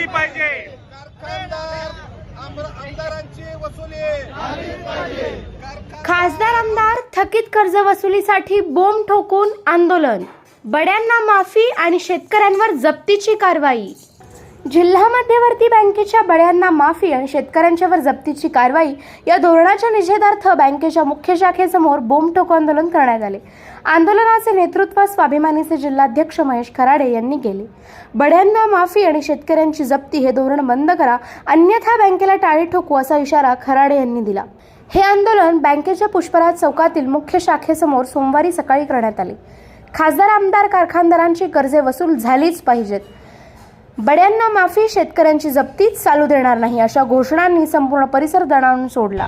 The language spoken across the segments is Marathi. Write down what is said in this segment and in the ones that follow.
झाली पाहिजे. खासदार आमदार थकीत कर्ज वसुलीसाठी बोंब ठोकून आंदोलन. बड्यांना माफी आणि शेतकऱ्यांवर जप्तीची कारवाई. जिल्हा मध्यवर्ती बँकेच्या बड्यांना माफी आणि शेतकऱ्यांच्यावर जप्तीची कारवाई या धोरणाच्या निषेधार्थ बँकेच्या मुख्य शाखेसमोर बोंब आंदोलन करण्यात आले. आंदोलनाचे नेतृत्व स्वाभिमानीचे जिल्हाध्यक्ष महेश खराडे यांनी केले. बड्यांना माफी आणि शेतकऱ्यांची जप्ती हे धोरण बंद करा अन्यथा बँकेला टाळी ठोकू असा इशारा खराडे यांनी दिला. हे आंदोलन बँकेच्या पुष्पराज चौकातील मुख्य शाखेसमोर सोमवारी सकाळी करण्यात आले. खासदार आमदार कारखानदारांची कर्जे वसूल झालीच पाहिजेत. बड्यांना माफी शेतकऱ्यांची जप्तीच चालू देणार नाही अशा घोषणांनी संपूर्ण परिसर दणाणून सोडला.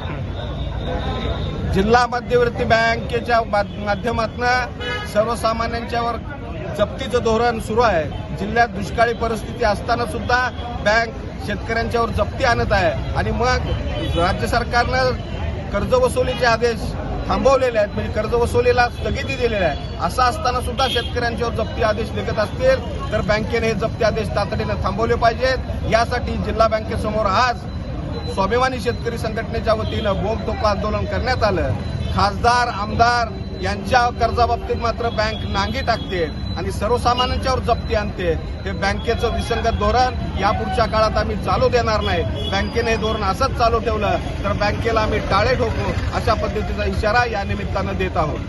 जिल्हा मध्यवर्ती बँकेच्या माध्यमातून सर्वसामान्यांच्यावर जप्तीचं धोरण सुरू आहे. जिल्ह्यात दुष्काळी परिस्थिती असताना सुद्धा बँक शेतकऱ्यांच्यावर जप्ती आणत आहे. आणि मग राज्य सरकारनं कर्जवसुलीचे आदेश थांबवलेले आहेत. म्हणजे कर्ज वसुलीला स्थगिती दिलेली आहे. असं असताना सुद्धा शेतकऱ्यांच्यावर जप्ती आदेश लिखत असतील तर बँकेने हे जप्ती आदेश तातडीनं थांबवले पाहिजेत. यासाठी जिल्हा बँकेसमोर आज स्वाभिमानी शेतकरी संघटनेच्या वतीनं बोंब टोका आंदोलन करण्यात आलं. खासदार आमदार यांच्या कर्जाबाबतीत मात्र बँक नांगी टाकते आणि सर्वसामान्यांच्यावर जप्ती आणते. हे बँकेचं विसंगत धोरण यापुढच्या काळात आम्ही चालू देणार नाही. बँकेने हे धोरण असंच चालू ठेवलं तर बँकेला आम्ही टाळे ठोकू अशा पद्धतीचा इशारा या निमित्तानं देत आहोत.